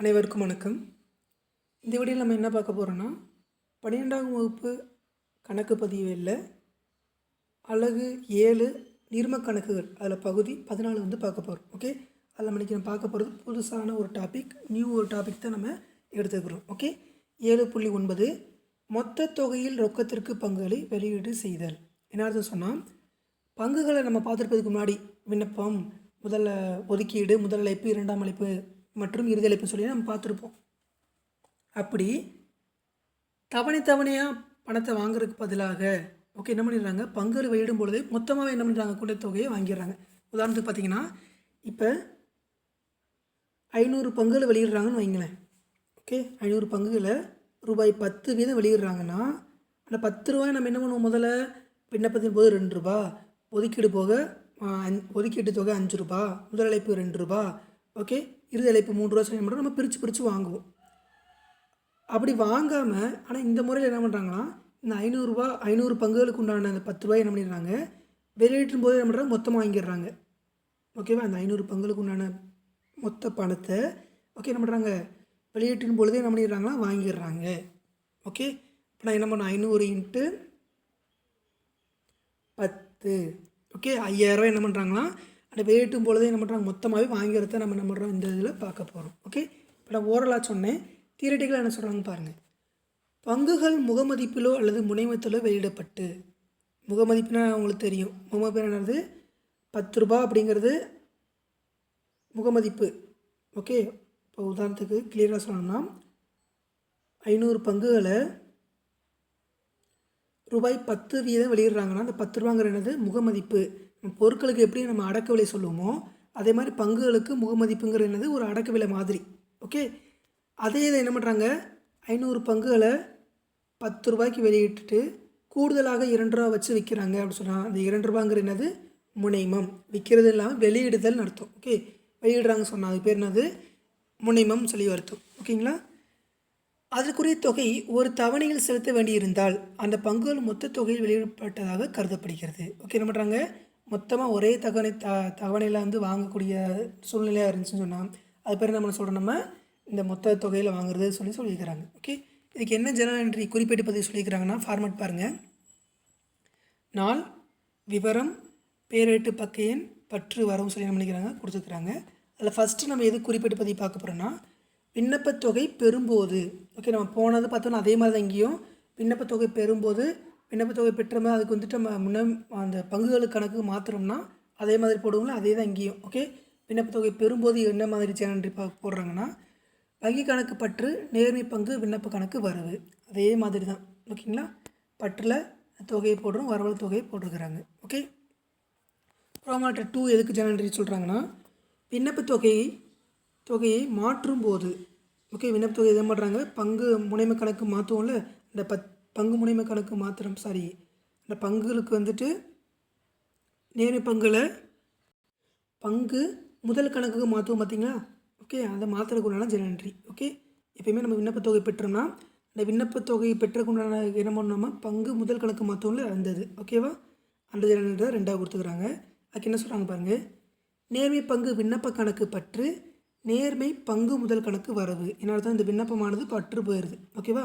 அனைவருக்கும் வணக்கம். இந்த வீடியோவில் நம்ம என்ன பார்க்க போகிறோன்னா பன்னிரெண்டாம் வகுப்பு கணக்கு பதிவில் அழகு ஏழு நீர்ம கணக்குகள் அதில் பகுதி பதினாலு வந்து பார்க்க போகிறோம் ஓகே அதில் நம்ம இன்றைக்கி நம்ம பார்க்க போகிறது புதுசான ஒரு டாபிக் நியூ ஒரு டாபிக் தான் நம்ம எடுத்துக்கிறோம். ஓகே ஏழு புள்ளி ஒன்பது மொத்த தொகையில் ரொக்கத்திற்கு பங்குகளை வெளியீடு செய்தல். என்ன அர்த்தம் சொன்னால் பங்குகளை நம்ம பார்த்துருப்பதுக்கு முன்னாடி விண்ணப்பம் முதல்ல ஒதுக்கீடு முதல் அழைப்பு இரண்டாம் அழைப்பு மற்றும் இருதலைப்புன்னு சொல்லி நம்ம பார்த்துருப்போம். அப்படி தவணை தவணையாக பணத்தை வாங்குறதுக்கு பதிலாக ஓகே என்ன பண்ணிடுறாங்க? பங்குகள் வெளியிடும் பொழுது மொத்தமாக என்ன பண்ணுறாங்க கூட்டத்தொகையை வாங்கிடுறாங்க. உதாரணத்துக்கு பார்த்தீங்கன்னா இப்போ ஐநூறு பங்குகளை வெளியிடுறாங்கன்னு வைங்களேன். ஓகே ஐநூறு பங்குகளை ரூபாய் பத்து வீதம் வெளியிடுறாங்கன்னா அந்த பத்து ரூபாய் நம்ம என்ன பண்ணுவோம்? முதல்ல விண்ணப்பத்தின் போது ரெண்டு ரூபா ஒதுக்கீடு போக ஒதுக்கீட்டு தொகை அஞ்சு ரூபா முதலழைப்பு ரெண்டு ரூபா ஓகே இருதலை இப்போ மூன்று ரூபா சொல்லி நம்ம பிரித்து பிரித்து வாங்குவோம். அப்படி வாங்காமல் ஆனால் இந்த முறையில் என்ன பண்ணுறாங்கன்னா இந்த ஐநூறுரூவா ஐநூறு பங்குகளுக்கு உண்டான அந்த பத்து ரூபாய் என்ன பண்ணிடுறாங்க வெளியேற்றும் போது என்ன பண்ணுறாங்க மொத்தமாக வாங்கிடுறாங்க. ஓகேவா அந்த ஐநூறு பங்குகளுக்கு உண்டான மொத்த பணத்தை ஓகே என்ன பண்ணுறாங்க வெளியேற்றும் பொழுதே என்ன பண்ணிடுறாங்கன்னா வாங்கிடுறாங்க. ஓகே இப்போ நான் என்ன பண்ணேன் ஐநூறு இன்ட்டு பத்து. ஓகே ஐயாயிரரூவா என்ன பண்ணுறாங்கன்னா அந்த வெயிட்டும் பொழுதே என்ன பண்ணுறாங்க மொத்தமாகவே வாங்கிறத நம்ம என்ன பண்ணுறோம் இந்த இதில் பார்க்க போகிறோம் ஓகே இப்போ நான் ஓரலாக சொன்னேன். தியரட்டிக்கலாக என்ன சொல்கிறாங்க பாருங்கள் பங்குகள் முகமதிப்பிலோ அல்லது முனைமத்திலோ வெளியிடப்பட்டு முகமதிப்புனா உங்களுக்கு தெரியும். முகமதிப்பு என்னது? பத்து ரூபா அப்படிங்கிறது முகமதிப்பு. ஓகே இப்போ உதாரணத்துக்கு கிளியராக சொல்லணும்னா ஐநூறு பங்குகளை ரூபாய் பத்து வீதம் வெளியிடுறாங்கன்னா அந்த பத்து ரூபாங்கிற என்னது? முகமதிப்பு. நம்ம பொருட்களுக்கு எப்படி நம்ம அடக்க விலை சொல்லுவோமோ அதே மாதிரி பங்குகளுக்கு முகமதிப்புங்கிற என்னது? ஒரு அடக்க விலை மாதிரி. ஓகே? அதே இதை என்ன பண்ணுறாங்க ஐநூறு பங்குகளை பத்து ரூபாய்க்கு வெளியிட்டுட்டு கூடுதலாக இரண்டு ரூபா வச்சு விற்கிறாங்க அப்படின்னு சொன்னால் அந்த இரண்டு ரூபாங்கிற என்னது? முனைமம். விற்கிறது இல்லாமல் வெளியிடுதல் அர்த்தம். ஓகே? வெளியிடுறாங்க சொன்னால் அது பேர் என்னது? முனைமம் சொல்லி அர்த்தம். ஓகேங்களா? அதற்குரிய தொகை ஒரு தவணையில் செலுத்த வேண்டியிருந்தால் அந்த பங்குகள் மொத்த தொகையில் வெளியிடப்பட்டதாக கருதப்படுகிறது. ஓகே என்ன பண்ணுறாங்க மொத்தமாக ஒரே தகவனை த தவணையில் வந்து வாங்கக்கூடிய சூழ்நிலையாக இருந்துச்சுன்னு சொன்னால் அது பேர் நம்ம சொல்கிறோம் நம்ம இந்த மொத்த தொகையில் வாங்குறது சொல்லி சொல்லியிருக்கிறாங்க. ஓகே இதுக்கு என்ன ஜெனரல் என்ட்ரி குறிப்பிட்டு பதிவு சொல்லியிருக்கிறாங்கன்னா ஃபார்மேட் பாருங்கள் நாள் விவரம் பேரேட்டு பக்க எண் பற்று வரவும் சொல்லி என்ன பண்ணிக்கிறாங்க? கொடுத்துருக்குறாங்க. அதில் ஃபஸ்ட்டு நம்ம எது குறிப்பிட்டு பதிவு பார்க்க போகிறோன்னா விண்ணப்பத் தொகை பெறும்போது ஓகே நம்ம போனது பார்த்தோன்னா அதே மாதிரி தான் இங்கேயும். விண்ணப்பத்தொகை பெறும்போது விண்ணப்பத்தொகை பெற்ற மாதிரி அதுக்கு வந்துட்டு நம்ம முன்ன அந்த பங்குகளுக்கு கணக்கு மாற்றுறோம்னா அதே மாதிரி போடுவோம்ல அதே தான் இங்கேயும் ஓகே விண்ணப்பத்தொகை பெறும்போது என்ன மாதிரி சேனல் போடுறாங்கன்னா வங்கி கணக்கு பற்று நேர்மை பங்கு விண்ணப்ப கணக்கு வரவு. அதே மாதிரி தான் ஓகேங்களா? பற்றில் தொகையை போடுறோம் வரவல் தொகையை போட்டிருக்கிறாங்க ஓகே ப்ரோமாட்டர் டூ எதுக்கு ஜெனரேட் சொல்கிறாங்கன்னா விண்ணப்பத் தொகையை தொகையை மாற்றும் போது ஓகே விண்ணப்ப தொகை எதை பண்ணுறாங்க பங்கு முனைமை கணக்கு மாற்றுவோம்ல இந்த பத் பங்கு முனைமை கணக்கு மாத்திரம் சாரி இந்த பங்குகளுக்கு வந்துட்டு நேர்மை பங்குல பங்கு முதல் கணக்குக்கு மாற்றுவோம் பார்த்தீங்களா ஓகே அதை மாற்றுறதுக்குண்டான ஜெனன்ட்ரி ஓகே எப்பயுமே நம்ம விண்ணப்பத் தொகை பெற்றோம்னா அந்த விண்ணப்பத் தொகையை பெற்றக்குண்டான என்ன பண்ணோம்னா பங்கு முதல் கணக்கு மாற்றுவோம்ல அந்த இது ஓகேவா அந்த ஜெனரேட்டர் தான் ரெண்டாக கொடுத்துக்கிறாங்க. அதுக்கு என்ன சொல்கிறாங்க பாருங்கள் நேர்மை பங்கு விண்ணப்ப கணக்கு பற்று நேர்மை பங்கு முதல் கணக்கு வரவு. என்ன தான் இந்த விண்ணப்பமானது பற்று போயிடுது ஓகேவா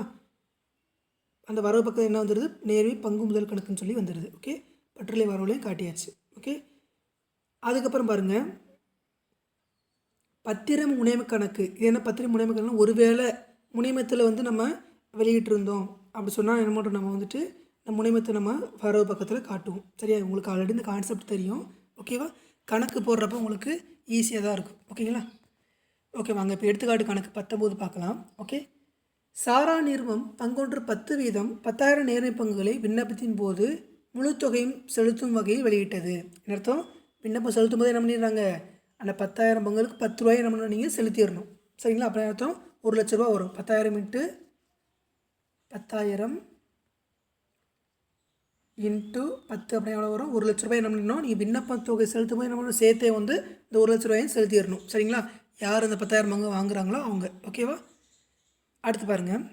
அந்த வரவு பக்கம் என்ன வந்துடுது நேர்மை பங்கு முதல் கணக்குன்னு சொல்லி வந்துடுது ஓகே பற்றுலை வரவுலையும் காட்டியாச்சு. ஓகே அதுக்கப்புறம் பாருங்கள் பத்திரம் முனைம கணக்கு. இது என்ன பத்திரம் முனைம கணக்கு ஒருவேளை முனைமத்தில் வந்து நம்ம வெளியிட்டிருந்தோம். அப்படி சொன்னால் என்ன பண்ணுறோம்? நம்ம வந்துட்டு இந்த முனைமத்தை நம்ம வரவு பக்கத்தில் காட்டுவோம். சரியா? உங்களுக்கு ஆல்ரெடி இந்த கான்செப்ட் தெரியும். ஓகேவா கணக்கு போடுறப்ப உங்களுக்கு ஈஸியாக தான் இருக்கும். ஓகேங்களா ஓகே வாங்க இப்போ எடுத்துக்காட்டு கணக்கு பத்தொம்போது பார்க்கலாம். ஓகே சாரா நிறுவம் பங்கொன்று பத்து வீதம் பத்தாயிரம் நேர்மை பங்குகளை விண்ணப்பத்தின் போது முழு தொகையும் செலுத்தும் வகையில் வெளியிட்டது. என்ன அர்த்தம்? விண்ணப்பம் செலுத்தும் போது என்ன பண்ணிடுறாங்க? அந்த பத்தாயிரம் பங்குகளுக்கு பத்து ரூபாய் என்ன நீங்கள் செலுத்திடணும். சரிங்களா? அப்போ அர்த்தம்? ஒரு லட்ச ரூபா வரும். பத்தாயிரம் இன்ட்டு பத்தாயிரம் இன்ட்டு பத்து அப்படி எவ்வளோ வரும்? ஒரு லட்ச ரூபாய் என்ன பண்ணணும்? நீங்கள் விண்ணப்ப தொகை செலுத்தும் போது என்ன பண்ணணும்? சேர்த்தே வந்து இந்த ஒரு லட்ச ரூபாயும் செலுத்திடணும். சரிங்களா? யார் அந்த பத்தாயிரம் பங்கு வாங்குறாங்களோ அவங்க. ஓகேவா அடுத்து பாருங்கள்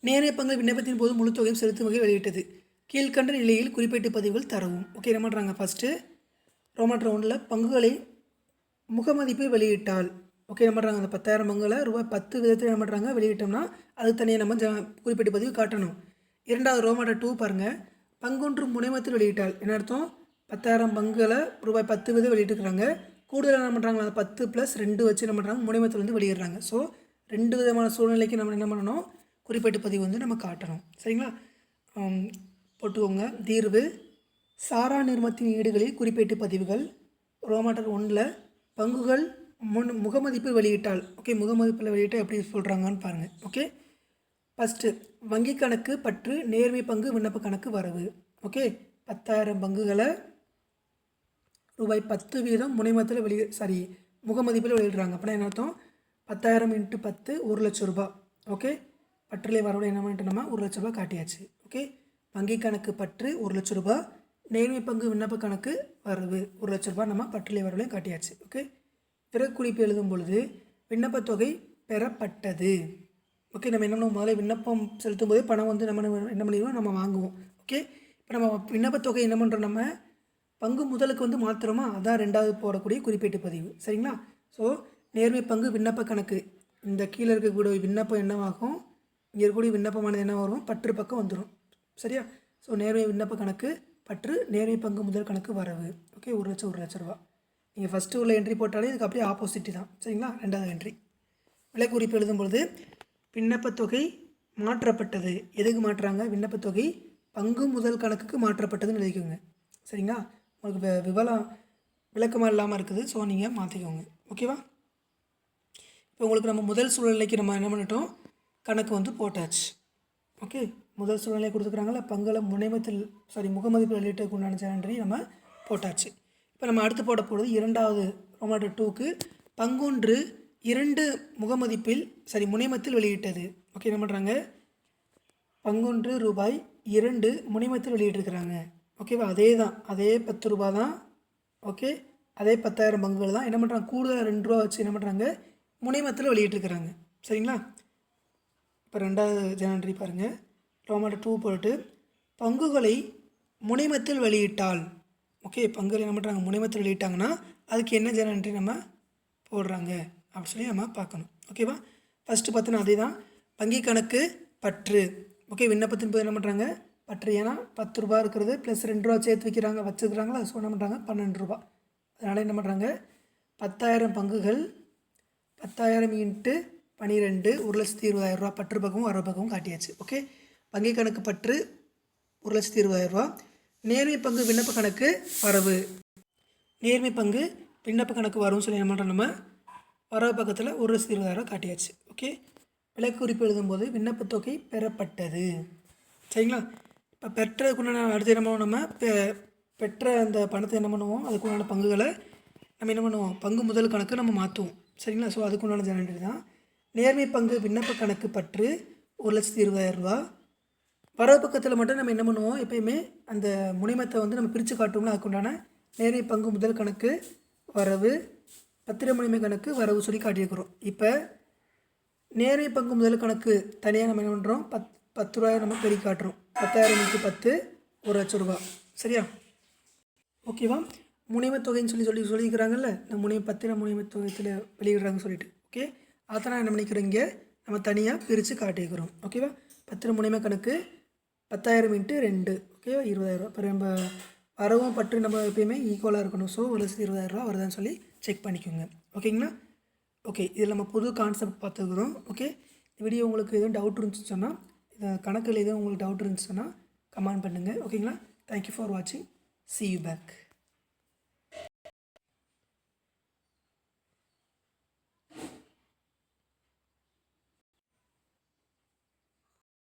நேரே பங்கு விண்ணப்பத்தின் போது முழு தொகையும் செலுத்தும் வகை வெளியிட்டது. கீழ்கண்ட நிலையில் குறிப்பேட்டு பதிவுகள் தரவும். ஓகே என்ன பண்ணுறாங்க ஃபஸ்ட்டு ரோமன் ரவுண்டில் பங்குகளை முகமதிப்பை வெளியிட்டால். ஓகே என்ன பண்ணுறாங்க அந்த பத்தாயிரம் பங்குல ரூபாய் பத்து விதத்தில் என்ன பண்ணுறாங்க வெளியிட்டோம்னா அதுக்கு தனியாக நம்ம ஜ குறிப்பிட்ட பதிவு காட்டணும். இரண்டாவது ரோமாட்ட டூ பாருங்கள் பங்கொன்று முனைமத்தில் வெளியிட்டால். என்ன அர்த்தம்? பத்தாயிரம் பங்குகளை ரூபாய் பத்து விதம் வெளியிட்டுருக்குறாங்க. கூடுதலாக என்ன பண்ணுறாங்க அந்த பத்து ப்ளஸ் ரெண்டு வச்சு என்ன பண்ணுறாங்க முனைமத்தில் வந்து வெளியிடுறாங்க. ஸோ ரெண்டு விதமான சூழ்நிலைக்கு நம்ம என்ன பண்ணணும்? குறிப்பிட்ட பதிவு வந்து நம்ம காட்டணும். சரிங்களா? போட்டுக்கோங்க. தீர்வு சாரா நிறுமத்தின் ஈடுகளில் குறிப்பீட்டு பதிவுகள். ரோமாட்டர் ஒன்றில் பங்குகள் முன் முகமதிப்பு வெளியிட்டால். ஓகே முகமதிப்பில் வெளியிட்டால் எப்படி சொல்கிறாங்கன்னு பாருங்கள் ஓகே ஃபஸ்ட்டு வங்கி கணக்கு பற்று நேர்மை பங்கு விண்ணப்ப கணக்கு வரவு. ஓகே பத்தாயிரம் பங்குகளை ரூபாய் பத்து வீதம் முனைமத்தில் வெளியே சாரி முகமதிப்பில் வெளியிடுறாங்க. அப்படின்னா என்ன அர்த்தம்? பத்தாயிரம் இன்ட்டு பத்து ஒரு லட்சம் ரூபா ஓகே பற்றிலே வரவுடைய என்ன பண்ணிட்டு நம்ம? ஒரு லட்ச ரூபாய் காட்டியாச்சு. ஓகே வங்கி கணக்கு பற்று ஒரு லட்ச ரூபாய். நேர்மை பங்கு விண்ணப்ப கணக்கு வரவு ஒரு லட்ச ரூபா நம்ம பற்றிலே வரவுலையும் காட்டியாச்சு. ஓகே பிறக்குறிப்பு எழுதும் பொழுது விண்ணப்பத் தொகை பெறப்பட்டது. ஓகே நம்ம என்ன பண்ணுவோம்? முதல்ல விண்ணப்பம் செலுத்தும் போது பணம் வந்து நம்ம என்ன என்ன பண்ணிடுவோம்? நம்ம வாங்குவோம். ஓகே இப்போ நம்ம விண்ணப்பத் தொகை என்ன பண்ணுறோம் நம்ம? பங்கு முதலுக்கு வந்து மாத்திரமா அதான் ரெண்டாவது போடக்கூடிய குறிப்பிட்ட பதிவு. சரிங்களா? ஸோ நேர்மை பங்கு விண்ணப்ப கணக்கு. இந்த கீழே இருக்கக்கூடிய விண்ணப்பம் என்னவாகும்? இங்கே இருக்கக்கூடிய விண்ணப்பமானது என்ன வரும்? பற்று பக்கம் வந்துடும் சரியா? ஸோ நேர்மை விண்ணப்ப கணக்கு பற்று நேர்மை பங்கு முதல் கணக்கு வரவு. ஓகே ஒரு லட்சம் ஒரு லட்ச ரூபா. நீங்கள் ஃபஸ்ட்டு உள்ள என்ட்ரி போட்டாலே இதுக்கு அப்படியே ஆப்போசிட் தான். சரிங்களா? ரெண்டாவது என்ட்ரி விலை குறிப்பு எழுதும் பொழுது விண்ணப்பத் தொகை மாற்றப்பட்டது. எதுக்கு மாற்றுறாங்க விண்ணப்பத்தொகை பங்கு முதல் கணக்குக்கு மாற்றப்பட்டதுன்னு எழுதிக்கோங்க. சரிங்களா? உங்களுக்கு வி- விவரம் விளக்கமாக இல்லாமல் இருக்குது ஸோ நீங்கள் மாற்றிக்கோங்க ஓகேவா இப்போ உங்களுக்கு நம்ம முதல் சூழ்நிலைக்கு நம்ம என்ன பண்ணிட்டோம்? கணக்கு வந்து போட்டாச்சு. ஓகே முதல் சூழ்நிலை கொடுத்துக்கிறாங்களா பங்கள முனைமத்தில் சாரி முகமதிப்பு வெளியிட்டதுக்கு உண்டான சேனன்றி நம்ம போட்டாச்சு. இப்போ நம்ம அடுத்து போட போகிறது இரண்டாவது ரொமாட்டோ டூக்கு பங்கொன்று இரண்டு முகமதிப்பில் சாரி முனைமத்தில் வெளியிட்டது. ஓகே என்ன பண்ணுறாங்க பங்கொன்று ரூபாய் இரண்டு முனைமத்தில் வெளியிட்டிருக்கிறாங்க. ஓகேவா அதே தான். அதே பத்து ரூபா தான். ஓகே அதே பத்தாயிரம் பங்குகள் தான். என்ன பண்ணுறாங்க கூடுதலாக ரெண்டு ரூபா வச்சு என்ன பண்ணுறாங்க முனைமத்தில் வெளியிட்டிருக்கிறாங்க. சரிங்களா? இப்போ ரெண்டாவது ஜனவரி பாருங்கள் ரோமாட்ட டூ போட்டு பங்குகளை முனைமத்தில் வெளியிட்டால் ஓகே பங்குகள் என்ன பண்ணுறாங்க முனைமத்தில் வெளியிட்டாங்கன்னா அதுக்கு என்ன ஜனவரி நம்ம போடுறாங்க? அப்படின்னு சொல்லி நம்ம பார்க்கணும். ஓகேவா ஃபஸ்ட்டு பார்த்தோன்னா அதே தான். வங்கி கணக்கு பற்று. ஓகே விண்ணப்பத்தின் போது என்ன பண்ணுறாங்க பற்று. ஏன்னா பத்து ரூபா இருக்கிறது ப்ளஸ் ரெண்டு ரூபா சேர்த்து வைக்கிறாங்க வச்சுக்கிறாங்களா ஸோ என்ன பண்ணுறாங்க பன்னெண்டு ரூபா. அதனால் என்ன பண்ணுறாங்க பத்தாயிரம் பங்குகள் பத்தாயிரம் இன்ட்டு பன்னிரெண்டு ஒரு லட்சத்தி இருபதாயிரம் ரூபா. பற்று பக்கமும் வர பக்கமும் காட்டியாச்சு. ஓகே வங்கி கணக்கு பற்று ஒரு லட்சத்தி இருபதாயிரம் ரூபா. நேர்மை பங்கு விண்ணப்ப கணக்கு வரவு. நேர்மை பங்கு விண்ணப்ப கணக்கு வரும்னு சொல்லி என்ன பண்ணுறோம் நம்ம? வரவு பக்கத்தில் ஒரு லட்சத்தி இருபதாயிரம் காட்டியாச்சு. ஓகே விலை குறிப்பு எழுதும்போது விண்ணப்பத் தொகை பெறப்பட்டது. சரிங்களா? இப்போ பெற்றதுக்குண்டான அடுத்து என்ன பண்ணுவோம் நம்ம? பெ- பெற்ற அந்த பணத்தை என்ன பண்ணுவோம்? அதுக்குண்டான பங்குகளை நம்ம என்ன பண்ணுவோம்? பங்கு முதல் கணக்கு நம்ம மாற்றுவோம் சரிங்களா? ஸோ அதுக்குண்டான ஜனவரி தான். நேர்மை பங்கு விண்ணப்ப கணக்கு பற்று ஒரு லட்சத்தி இருபதாயிரம் ரூபா. வரவு பக்கத்தில் மட்டும் நம்ம என்ன பண்ணுவோம்? எப்பயுமே அந்த முனைமத்தை வந்து நம்ம பிரித்து காட்டுவோம்னா அதுக்குண்டான நேர்மை பங்கு முதல் கணக்கு வரவு பத்திர முனைமை கணக்கு வரவு சொல்லி காட்டியிருக்கிறோம். இப்போ நேர்மை பங்கு முதல் கணக்கு தனியாக நம்ம என்ன பண்ணுறோம் பத் பத்து ரூபாய் நம்ம பெருக்கி காட்டுறோம். பத்தாயிரம் நூற்றி பத்து ஒரு லட்சம் ரூபா. சரியா? ஓகேவா முனைமை தொகைன்னு சொல்லி சொல்லி சொல்லிக்கிறாங்கல்ல இந்த முனை பத்திர முனைமை தொகையில் வெளியிடுறாங்கன்னு சொல்லிட்டு. ஓகே அதான் என்ன பண்ணிக்கிறோம் இங்கே? நம்ம தனியாக பிரித்து காட்டிக்கிறோம். ஓகேவா பத்திர முனைமை கணக்கு பத்தாயிரம் இன்ட்டு ரெண்டு. ஓகேவா இருபதாயிரம் இப்போ நம்ம வரவும் பற்று நம்ம எப்பயுமே ஈக்குவலாக இருக்கணும். ஸோ ஒரு லட்சத்து இருபதாயிரம் ரூபா வருதான்னு சொல்லி செக் பண்ணிக்கோங்க. ஓகேங்களா ஓகே இதில் நம்ம புது கான்செப்ட் பார்த்துக்கிறோம். ஓகே இந்த வீடியோ உங்களுக்கு எதுவும் டவுட் இருந்துச்சு சொன்னால் இந்த கணக்கில் எதுவும் உங்களுக்கு டவுட் இருந்துச்சுன்னா கமெண்ட் பண்ணுங்கள் ஓகேங்களா தேங்க்யூ ஃபார் வாட்சிங் சி யூ பேக்